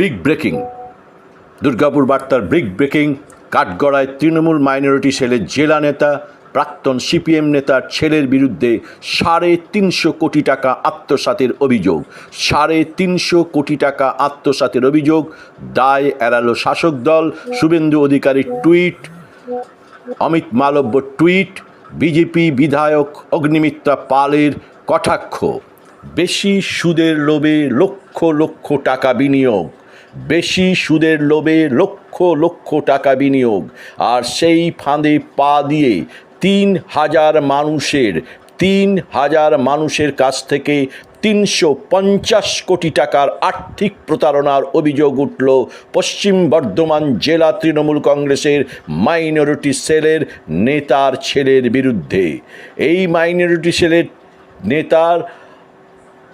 Big breaking Durgapur বার্তার big breaking কাঠগড়ায় Trinamool minority সেলের জেলা নেতা, প্রাক্তন সিপিএম নেতার ছেলের বিরুদ্ধে সাড়ে তিনশো কোটি টাকা আত্মসাতের অভিযোগ। সাড়ে তিনশো কোটি টাকা আত্মসাতের অভিযোগ। দায় এড়ালো শাসক দল। শুভেন্দু অধিকারীর tweet. Amit Malviya tweet. BJP বিধায়ক অগ্নিমিত্রা পালের কটাক্ষ। বেশি সুদের লোভে লক্ষ লক্ষ টাকা বিনিয়োগ। বেশি সুদের লোভে লক্ষ লক্ষ টাকা বিনিয়োগ, আর সেই ফাঁদে পা দিয়ে তিন হাজার মানুষের, তিন হাজার মানুষের কাছ থেকে তিনশো পঞ্চাশ কোটি টাকার আর্থিক প্রতারণার অভিযোগ উঠল পশ্চিম বর্ধমান জেলা তৃণমূল কংগ্রেসের মাইনরিটি সেলের নেতার ছেলের বিরুদ্ধে। এই মাইনরিটি সেলের নেতার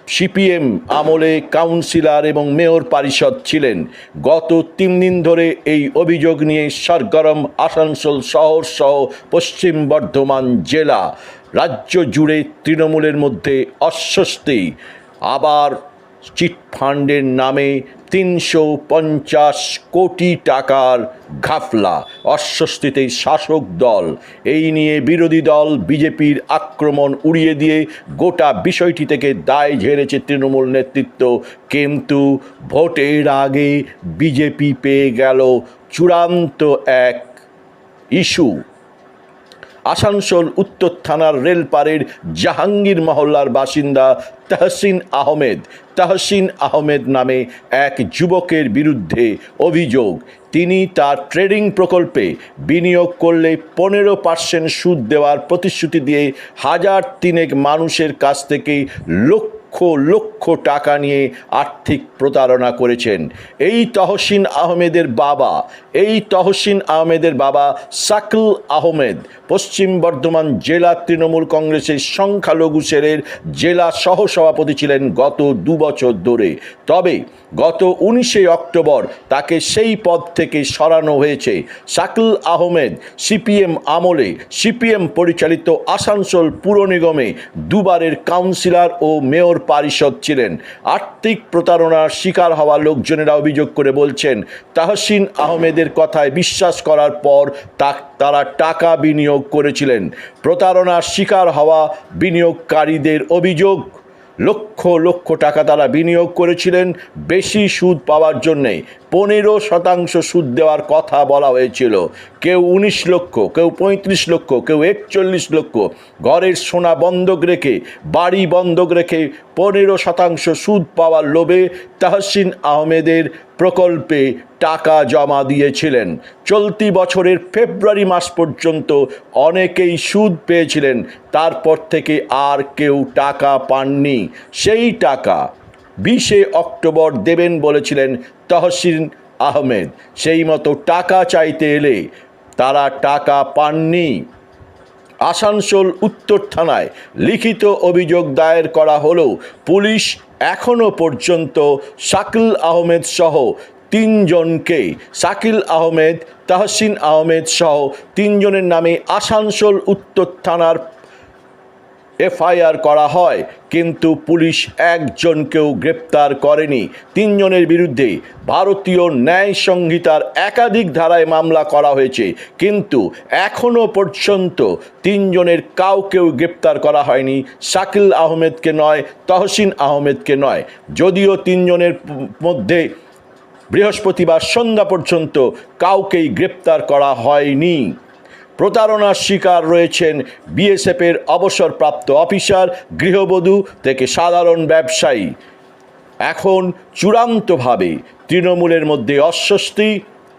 সিপিএম আমলে কাউন্সিলর এবং মেয়র পরিষদ ছিলেন। গত তিন দিন ধরে এই অভিযোগ নিয়ে সরগরম আসানসোল শহর সহ পশ্চিম বর্ধমান জেলা। রাজ্য জুড়ে তৃণমূলের মধ্যে অস্বস্তি। আবার চিটফান্ডের নামে তিনশো পঞ্চাশ কোটি টাকার ঘাফলা, অস্বস্তিতে শাসক দল। এই নিয়ে বিরোধী দল বিজেপির আক্রমণ উড়িয়ে দিয়ে গোটা বিষয়টি থেকে দায় ঝেড়েছে তৃণমূল নেতৃত্ব। কিন্তু ভোটের আগে বিজেপি পেয়ে গেল চূড়ান্ত এক ইস্যু। আসানসোল উত্তর থানার রেলপাড়ের জাহাঙ্গীর মহল্লার বাসিন্দা তাহসিন আহমেদ। তাহসিন আহমেদ নামে এক যুবকের বিরুদ্ধে অভিযোগ। তিনি তার ট্রেডিং প্রকল্পে বিনিয়োগ করলে পনেরো পার্সেন্ট সুদ দেওয়ার প্রতিশ্রুতি দিয়ে হাজার তিনেক মানুষের কাছ থেকে লক্ষ লক্ষ লক্ষ টাকা নিয়ে আর্থিক প্রতারণা করেছেন। এই তহসিন আহমেদের বাবা, এই তহসিন আহমেদের বাবা সাকল আহমেদ, পশ্চিম বর্ধমান জেলা তৃণমূল কংগ্রেসের সংখ্যালঘু সেরের জেলা সহসভাপতি ছিলেন গত দু বছর ধরে। তবে গত উনিশে অক্টোবর তাকে সেই পদ থেকে সরানো হয়েছে। সাকল আহমেদ সিপিএম আমলে সিপিএম পরিচালিত আসানসোল পুর নিগমে দুবারের কাউন্সিলর ও মেয়র পারিষদ ছিলেন। আর্থিক প্রতারণার শিকার হওয়া লোকজনেরা অভিযোগ করে বলছেন, তাহসিন আহমেদের কথায় বিশ্বাস করার পর তারা টাকা বিনিয়োগ করেছিলেন। প্রতারণার শিকার হওয়া বিনিয়োগকারীদের অভিযোগ, লক্ষ লক্ষ টাকা তারা বিনিয়োগ করেছিলেন, বেশি সুদ পাওয়ার জন্যে। পনেরো শতাংশ সুদ দেওয়ার কথা বলা হয়েছিল। কেউ উনিশ লক্ষ, কেউ পঁয়ত্রিশ লক্ষ, কেউ একচল্লিশ লক্ষ। ঘরের সোনা বন্ধক রেখে, বাড়ি বন্ধক রেখে পনেরো শতাংশ সুদ পাওয়ার লোভে তাহসিন আহমেদের প্রকল্পে টাকা জমা দিয়েছিলেন। চলতি বছরের ফেব্রুয়ারি মাস পর্যন্ত অনেকেই সুদ পেয়েছিলেন, তারপর থেকে আর কেউ টাকা পাননি। সেই টাকা বিশে অক্টোবর দেবেন বলেছিলেন তহসিন আহমেদ। সেই মতো টাকা চাইতে এলে তারা টাকা পাননি। আসানসোল উত্তর থানায় লিখিত অভিযোগ দায়ের করা হলেও পুলিশ এখনও পর্যন্ত শাকিল আহমেদ সহ তিনজনকে, শাকিল আহমেদ, তাহসিন আহমেদ সহ তিনজনের নামে আসানসোল উত্তর থানার এফআইআর করা হয়, কিন্তু পুলিশ একজনকেও গ্রেপ্তার করেনি। তিনজনের বিরুদ্ধে ভারতীয় ন্যায় সংহিতার একাধিক ধারায় মামলা করা হয়েছে, কিন্তু এখনও পর্যন্ত তিনজনের কাউকেও গ্রেপ্তার করা হয়নি। শাকিল আহমেদকে নয়, তহসিন আহমেদকে নয়। যদিও তিনজনের মধ্যে বৃহস্পতিবার সন্ধ্যা পর্যন্ত কাউকেই গ্রেপ্তার করা হয়নি। প্রতারণার শিকার রয়েছেন বিএসএফের অবসরপ্রাপ্ত অফিসার, গৃহবধূ থেকে সাধারণ ব্যবসায়ী। এখন চূড়ান্তভাবে তৃণমূলের মধ্যে অস্বস্তি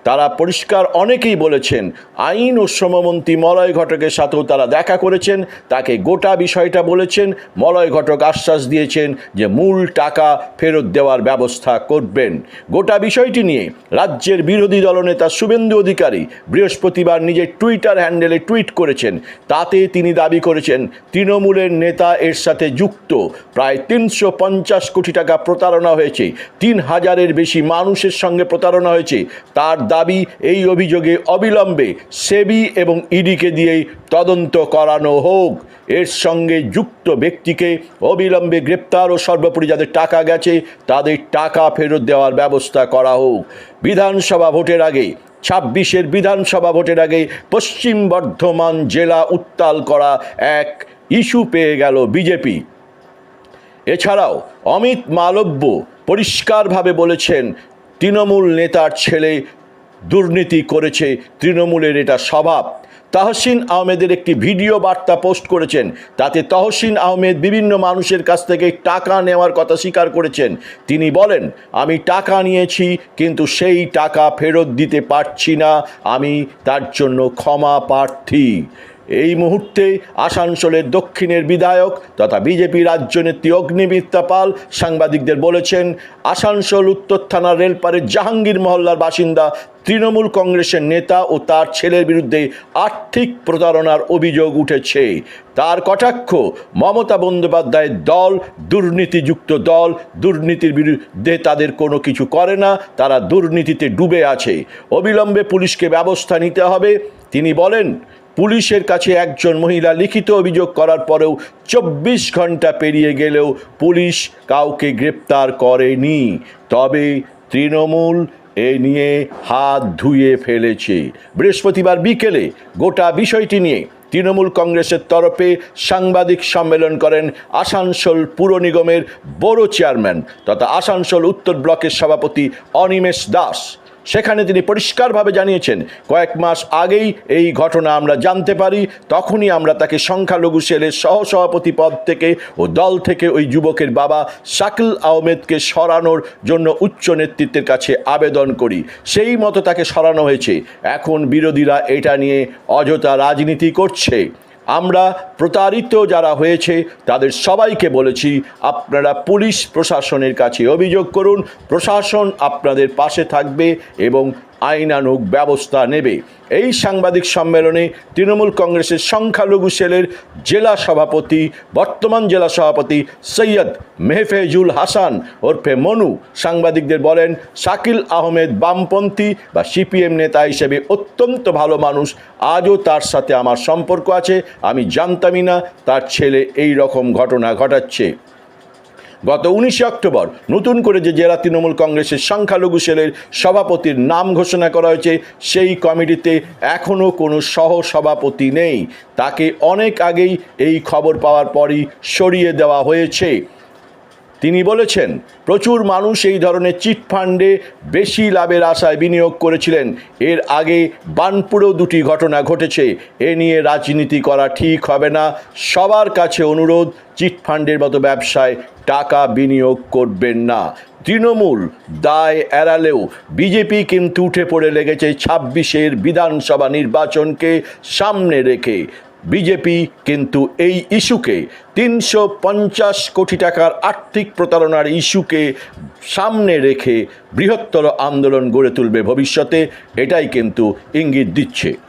তারা পরিষ্কার অনেকেই বলেছেন, আইন ও শ্রমমন্ত্রী মলয় ঘটকের সাথেও তারা দেখা করেছেন, তাকে গোটা বিষয়টা বলেছেন, মলয় ঘটক আশ্বাস দিয়েছেন যে মূল টাকা ফেরত দেওয়ার ব্যবস্থা করবেন। গোটা বিষয়টি নিয়ে রাজ্যের বিরোধী দলনেতা শুভেন্দু অধিকারী বৃহস্পতিবার নিজের টুইটার হ্যান্ডেলে টুইট করেছেন। তাতে তিনি দাবি করেছেন, তৃণমূলের নেতা এর সাথে যুক্ত, প্রায় তিনশো পঞ্চাশ কোটি টাকা প্রতারণা হয়েছে, তিন হাজারের বেশি মানুষের সঙ্গে প্রতারণা হয়েছে, তার দাবি এই অভিযোগে অবিলম্বে সেবি এবং ইডিকে দিয়েই তদন্ত করানো হোক। এর সঙ্গে যুক্ত ব্যক্তিকে অবিলম্বে গ্রেপ্তার ও সর্বোপরি যাদের টাকা গেছে, তাদের টাকা ফেরত দেওয়ার ব্যবস্থা করা হোক। বিধানসভা ভোটের আগে, ছাব্বিশের বিধানসভা ভোটের আগে পশ্চিম বর্ধমান জেলা উত্তাল করা এক ইস্যু পেয়ে গেল বিজেপি। এছাড়াও অমিত মালব্য পরিষ্কারভাবে বলেছেন, তৃণমূল নেতার ছেলে দুর্নীতি করেছে তৃণমূলের এটা স্বভাব। তাহসিন আহমেদের একটি ভিডিও বার্তা পোস্ট করেছেন। তাতে তহসিন আহমেদ বিভিন্ন মানুষের কাছ থেকে টাকা নেওয়ার কথা স্বীকার করেছেন। তিনি বলেন, আমি টাকা নিয়েছি, কিন্তু সেই টাকা ফেরত দিতে পারছি না। আমি তার জন্য ক্ষমা প্রার্থী। এই মুহূর্তে আসানসোলের দক্ষিণের বিধায়ক তথা বিজেপি রাজ্য নেত্রী অগ্নিমিত্রা পাল সাংবাদিকদের বলেছেন, আসানসোল উত্তর থানার রেলপারের জাহাঙ্গীর মহল্লার বাসিন্দা তৃণমূল কংগ্রেসের নেতা ও তার ছেলের বিরুদ্ধে আর্থিক প্রতারণার অভিযোগ উঠেছে। তার কটাক্ষ, মমতা বন্দ্যোপাধ্যায়ের দল, দুর্নীতিযুক্ত দল, দুর্নীতির বিরুদ্ধে তাদের কোনো কিছু করে না, তারা দুর্নীতিতে ডুবে আছে। অবিলম্বে পুলিশকে ব্যবস্থা নিতে হবে। তিনি বলেন পুলিশের কাছে একজন মহিলা লিখিত অভিযোগ করার পরেও চব্বিশ ঘণ্টা পেরিয়ে গেলেও পুলিশ কাউকে গ্রেপ্তার করেনি। তবে তৃণমূল এ নিয়ে হাত ধুয়ে ফেলেছে। বৃহস্পতিবার বিকেলে গোটা বিষয়টি নিয়ে তৃণমূল কংগ্রেসের তরফে সাংবাদিক সম্মেলন করেন আসানসোল পুর নিগমের বড় চেয়ারম্যান তথা আসানসোল উত্তর ব্লকের সভাপতি অনিমেষ দাস। সেখানে তিনি পরিষ্কারভাবে জানিয়েছেন, কয়েক মাস আগেই এই ঘটনা আমরা জানতে পারি, তখনই আমরা তাকে সংখ্যালঘু সেলের সহসভাপতি পদ থেকে ও দল থেকে ওই যুবকের বাবা শাকিল আহমেদকে সরানোর জন্য উচ্চ নেতৃত্বের কাছে আবেদন করি। সেই মতো তাকে সরানো হয়েছে। এখন বিরোধীরা এটা নিয়ে অযথা রাজনীতি করছে। আমরা প্রতারিত যারা হয়েছে, তাদের সবাইকে বলেছি, আপনারা পুলিশ প্রশাসনের কাছে অভিযোগ করুন, প্রশাসন আপনাদের পাশে থাকবে এবং আইনানুগ ব্যবস্থা নেবে। এই সাংবাদিক সম্মেলনে তৃণমূল কংগ্রেসের সংখ্যালঘু সেলের জেলা সভাপতি, বর্তমান জেলা সভাপতি সৈয়দ মেহফেজুল হাসান ওরফে মনু, সাংবাদিকদের বলেন, শাকিল আহমেদ বামপন্থী বা সিপিএম নেতা হিসেবে অত্যন্ত ভালো মানুষ, আজও তার সাথে আমার সম্পর্ক আছে, আমি জানতামই না তার ছেলে এই রকম ঘটনা ঘটাচ্ছে। গত উনিশে অক্টোবর নতুন করে যে জেলা তৃণমূল কংগ্রেসের সংখ্যালঘু সেলের সভাপতির নাম ঘোষণা করা হয়েছে, সেই কমিটিতে এখনও কোনো সহ সভাপতি নেই। তাকে অনেক আগেই এই খবর পাওয়ার পরই সরিয়ে দেওয়া হয়েছে। তিনি বলেছেন, প্রচুর মানুষ এই ধরনের চিট ফান্ডে বেশি লাভের আশায় বিনিয়োগ করেছিলেন। এর আগে বানপুরেও দুটি ঘটনা ঘটেছে। এ নিয়ে রাজনীতি করা ঠিক হবে না। সবার কাছে অনুরোধ, চিট ফান্ডের মতো ব্যবসায় টাকা বিনিয়োগ করবেন না। তৃণমূল দায় এড়ালেও বিজেপি কিন্তু উঠে পড়ে লেগেছে ছাব্বিশের বিধানসভা নির্বাচনকে সামনে রেখে। বিজেপি কিন্তু এই ইস্যুকে তিনশো পঞ্চাশ কোটি টাকার আর্থিক প্রতারণার ইস্যুকে সামনে রেখে বৃহত্তর আন্দোলন গড়ে তুলবে ভবিষ্যতে, এটাই কিন্তু ইঙ্গিত দিচ্ছে।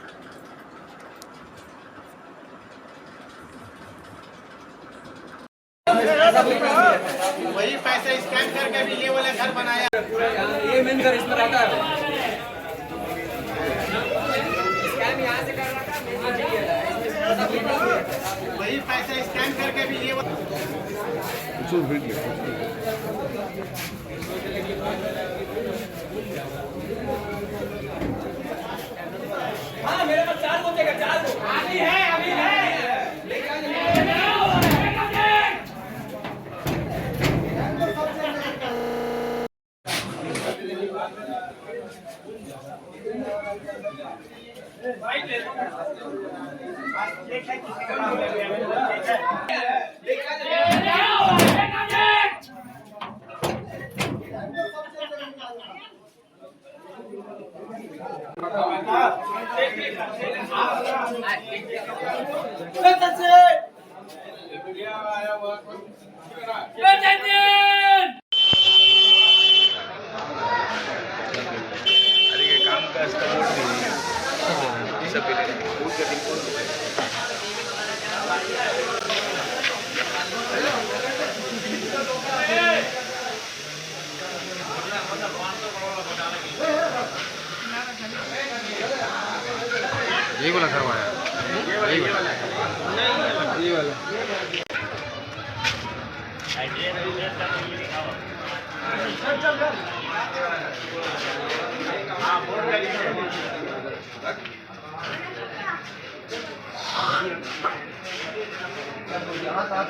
ಅದಕ್ಕೆ ಕಾಮಕಾಜ ಸಭೆಯಲ್ಲಿ यही वाला करवाया। यही वाला। यही यहाँ साथ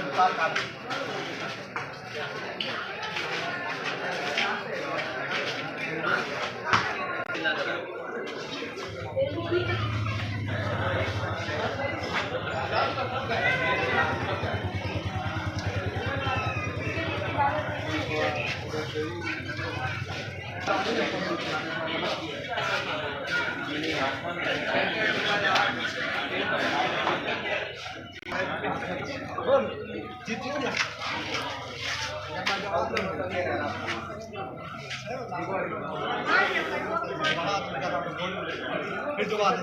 फिर दोबारा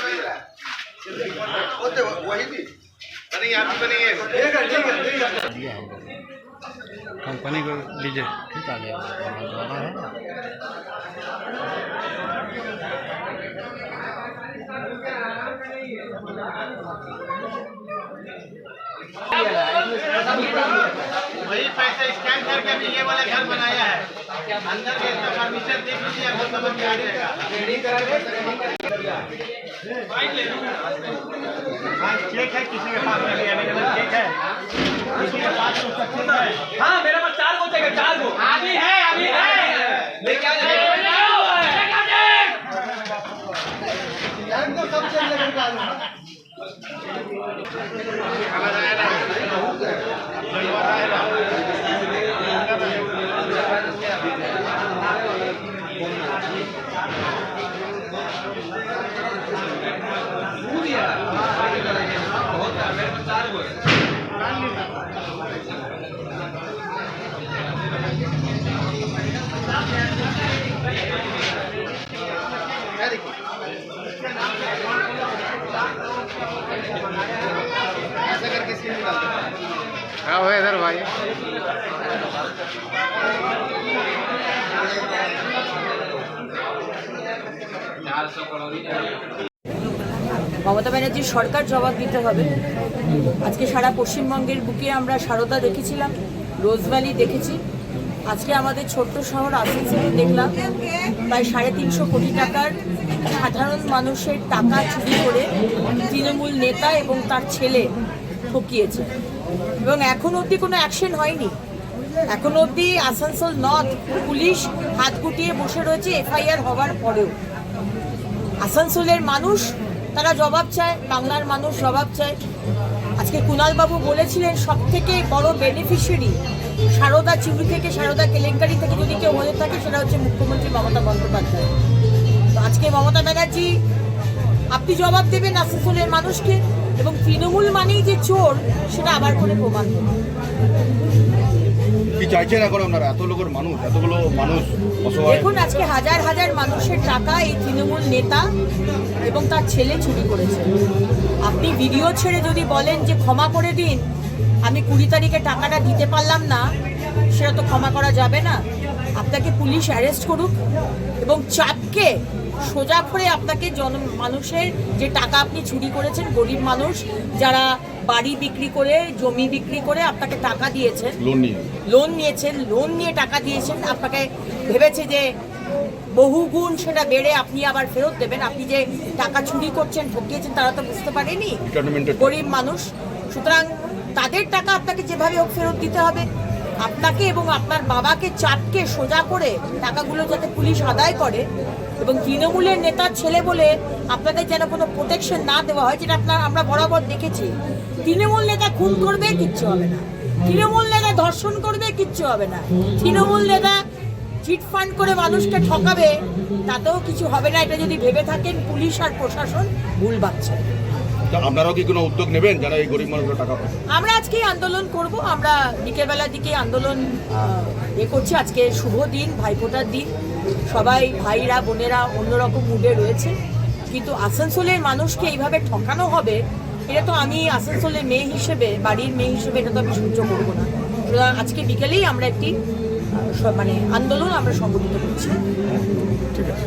Gracias. कंपनी को लीजिए। ठीक आ गया वही पैसे स्कैन करके ये वाला घर बनाया है। अंदर के फर्नीचर देख लीजिए आपको समझ में आ जाएगा हाँ, चेक है किसी के पास में अवेलेबल चेक है किसी के पास उसका चेक है हाँ मेरे पास चार गो चाहिए चार गो अभी है अभी है लेके आ जाइए क्या हुआ इधर भाई মমতা ব্যানার্জির সরকার জবাব দিতে হবে। আজকে সারা পশ্চিমবঙ্গের বুকে আমরা সারদা দেখেছিলাম, রোজভ্যালি দেখেছি। আজকে আমাদের ছোট্ট শহর আসানসোলে দেখলাম, প্রায় সাড়ে তিনশো কোটি টাকার সাধারণ মানুষের টাকা চুরি করে তৃণমূল নেতা এবং তার ছেলে ঠকিয়েছে। এবং এখন অবধি কোনো অ্যাকশন হয়নি। এখন অবধি আসানসোল নর্থ পুলিশ হাত গুটিয়ে বসে রয়েছে এফআইআর হওয়ার পরেও। আসানসোলের মানুষ, তারা জবাব চায়, বাংলার মানুষ জবাব চায়। আজকে কুণালবাবু বলেছিলেন সব থেকে বড় বেনিফিশিয়ারি সারদা চিউরি থেকে, সারদা কেলেঙ্কারি থেকে যদি কেউ হয়ে থাকে, সেটা হচ্ছে মুখ্যমন্ত্রী মমতা বন্দ্যোপাধ্যায়। তো আজকে মমতা ব্যানার্জি, আপনি জবাব দেবেন আসানসোলের মানুষকে। এবং তৃণমূল মানেই যে চোর সেটা আবার করে প্রমাণ করবেন কি চাইছেন এখন আপনারা? এত লোকের মানুষ এতগুলো মানুষ দেখুন আজকে হাজার হাজার মানুষের টাকা এই তৃণমূল নেতা এবং তার ছেলে চুরি করেছে। আপনি ভিডিও ছেড়ে যদি বলেন যে ক্ষমা করে দিন আমি কুড়ি তারিখে টাকাটা দিতে পারলাম না সেটা তো ক্ষমা করা যাবে না। আপনাকে পুলিশ অ্যারেস্ট করুক এবং চাপকে সোজা করে আপনাকে জন মানুষের যে টাকা আপনি চুরি করেছেন গরিব মানুষ যারা বাড়ি বিক্রি করে জমি বিক্রি করে আপনাকে টাকা দিয়েছেন। লোন নিয়ে। লোন নিয়েছেন লোন নিয়ে টাকা দিয়েছেন। আপনাকে ভেবেছে যে বহুগুণ সেটা বেড়ে আপনি আবার ফেরত দেবেন। আপনি যে টাকা চুরি করছেন ঠকিয়েছেন তারা তো বুঝতে পারেনি। গরিব মানুষ। সুতরাং তাদের টাকা আপনাকে যেভাবে হোক ফেরত দিতে হবে। আপনাকে এবং আপনার বাবাকে চাপকে সোজা করে টাকাগুলো যাতে পুলিশ আদায় করে এবং তৃণমূলের নেতার ছেলে বলে আপনাদের যেন কোনো প্রোটেকশন না দেওয়া হয় যেটা আপনার আমরা বরাবর দেখেছি। তৃণমূল নেতা খুন করবে কিচ্ছু হবে না। তৃণমূল নেতা ধর্ষণ করবে কিচ্ছু হবে না। তৃণমূল নেতা চিট ফান্ড করে মানুষকে ঠকাবে তাতেও কিছু হবে না। এটা যদি ভেবে থাকেন পুলিশ আর প্রশাসন ভুল ভাবছে। আপনারাও কি কোনো উদ্যোগ নেবেন যারা এই গরিব মানুষের টাকা পায়? আমরা আজকে আন্দোলন করব। আমরা বিকেলবেলার দিকে আন্দোলন এ করছি। আজকে শুভ দিন ভাইফোঁটার দিন। সবাই ভাইরা, বোনেরা অন্যরকম মুডে রয়েছে। কিন্তু আসানসোলের মানুষকে এইভাবে ঠকানো হবে, এটা তো আমি আসানসোলের মেয়ে হিসেবে, বাড়ির মেয়ে হিসেবে এটা তো আমি সহ্য করব না। সুতরাং আজকে বিকেলেই আমরা একটি মানে আন্দোলন আমরা সংগঠিত করছি।